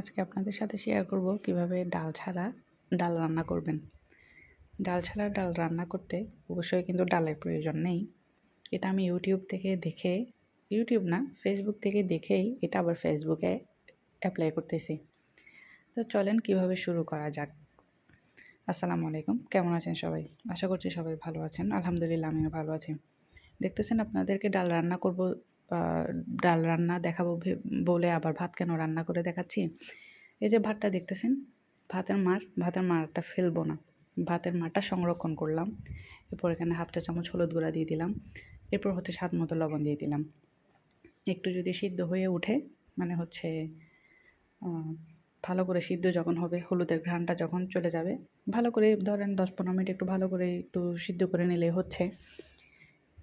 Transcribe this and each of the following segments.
আজকে আপনাদের সাথে শেয়ার করব কীভাবে ডাল ছাড়া ডাল রান্না করবেন। ডাল ছাড়া ডাল রান্না করতে অবশ্যই কিন্তু ডালের প্রয়োজন নেই। এটা আমি ইউটিউব থেকে দেখে ইউটিউব না ফেসবুক থেকে দেখেই এটা আবার ফেসবুকে অ্যাপ্লাই করতেছি। তো চলেন কীভাবে শুরু করা যাক। আসসালামু আলাইকুম, কেমন আছেন সবাই? আশা করছি সবাই ভালো আছেন। আলহামদুলিল্লাহ, আমিও ভালো আছি। দেখতেছেন আপনাদেরকে ডাল রান্না করব ডাল রান্না দেখাবো বলে আবার ভাত কেন রান্না করে দেখাচ্ছি। এই যে ভাতটা দেখতেছেন, ভাতের মার, ভাতের মারটা ফেলব না। ভাতের মারটা সংরক্ষণ করলাম। এরপর এখানে হাফ চা চামচ হলুদ গুঁড়া দিয়ে দিলাম। এরপর হচ্ছে স্বাদ মতো লবণ দিয়ে দিলাম। একটু যদি সিদ্ধ হয়ে উঠে মানে হচ্ছে ভালো করে সিদ্ধ যখন হবে, হলুদের ঘ্রাণটা যখন চলে যাবে, ভালো করে ধরেন দশ পনেরো মিনিট একটু ভালো করে একটু সিদ্ধ করে নিলে হচ্ছে।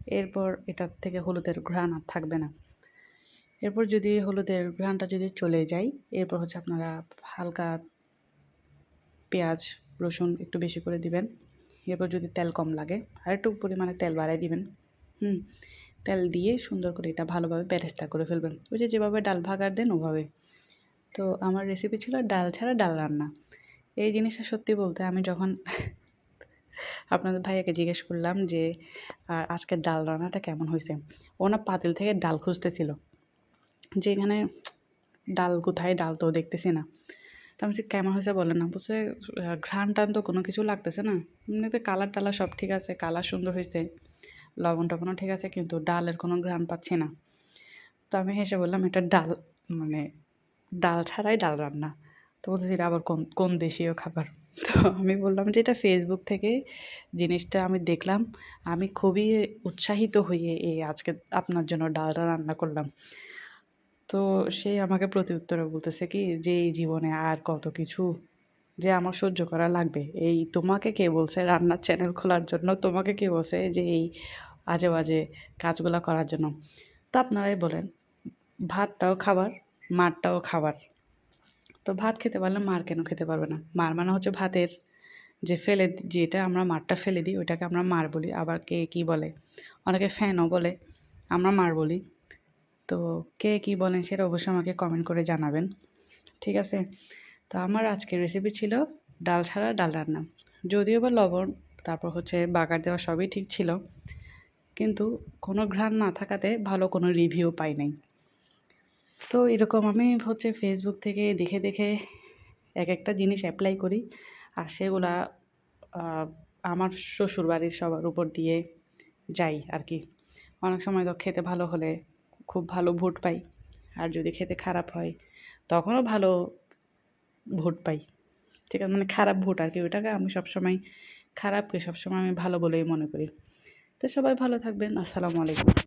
এরপর এটার থেকে হলুদের ঘ্রাণ আর থাকবে না। এরপর যদি হলুদের ঘ্রাণটা যদি চলে যায়, এরপর হচ্ছে আপনারা হালকা পেঁয়াজ, রসুন একটু বেশি করে দিবেন। এরপর যদি তেল কম লাগে আর একটু পরিমাণে তেল বাড়াই দিবেন। হুম, তেল দিয়ে সুন্দর করে এটা ভালোভাবে বেরেস্তা করে ফেলবেন। ওই যে যেভাবে ডাল ভাগার দেন ওভাবে। তো আমার রেসিপি ছিল ডাল ছাড়া ডাল রান্না। এই জিনিসটা সত্যি বলতে আমি যখন আপনাদের ভাইয়াকে জিজ্ঞেস করলাম যে আজকের ডাল রান্নাটা কেমন হয়েছে? ও না পাতিল থেকে ডাল খুঁজতেছিল। যে এখানে ডাল কোথায়, ডাল তো দেখতেছি না। তো আমি কেমন হয়েছে বলে না? বলছে ঘ্রাণ টান তো কোনো কিছু লাগতেছে না। এমনিতে কালার টালার সব ঠিক আছে, কালার সুন্দর হয়েছে, লবণ টবণও ঠিক আছে, কিন্তু ডালের কোনো ঘ্রাণ পাচ্ছি না। তো আমি হেসে বললাম, এটা ডাল মানে ডাল ছাড়াই ডাল রান্না। তো বলতেছি, এটা আবার কোন কোন দেশীয় খাবার? তো আমি বললাম যে, এটা ফেসবুক থেকে জিনিসটা আমি দেখলাম। আমি খুবই উৎসাহিত হয়ে এই আজকে আপনার জন্য ডালটা রান্না করলাম। তো সে আমাকে প্রতি উত্তরে বলতেছে কি, যে এই জীবনে আর কত কিছু যে আমার সহ্য করা লাগবে। এই তোমাকে কে বলছে রান্নার চ্যানেল খোলার জন্য? তোমাকে কে বলছে যে এই আজে বাজে কাজগুলো করার জন্য? তো আপনারাই বলেন, ভাতটাও খাবার, মাঠটাও খাবার। তো ভাত খেতে পারলে মার কেন খেতে পারবে না? মার মানে হচ্ছে ভাতের যে ফেলে যেটা আমরা মারটা ফেলে দিই, ওইটাকে আমরা মার বলি। আবার কে কী বলে? অনেকে ফ্যানও বলে, আমরা মার বলি। তো কে কী বলেন সেটা অবশ্যই আমাকে কমেন্ট করে জানাবেন। ঠিক আছে? তো আমার আজকের রেসিপি ছিল ডাল ছাড়া ডাল রান্না। যদিও বা লবণ, তারপর হচ্ছে বাগার দেওয়া সবই ঠিক ছিল। কিন্তু কোনো ঘ্রাণ না থাকাতে ভালো কোনো রিভিউ পাই নাই। তো এরকম আমি হচ্ছে ফেসবুক থেকে দেখে দেখে এক একটা জিনিস অ্যাপ্লাই করি। আর সেগুলা আমার শ্বশুর বাড়ির সবার উপর দিয়ে যাই আর কি অনেক সময় তো খেতে ভালো হলে খুব ভালো ভোট পাই। আর যদি খেতে খারাপ হয়, তখনও ভালো ভোট পাই। ঠিক আছে মানে খারাপ ভোট আর কি ওইটাকে আমি সবসময় খারাপকে সবসময় আমি ভালো বলেই মনে করি। তো সবাই ভালো থাকবেন। আসসালামু আলাইকুম।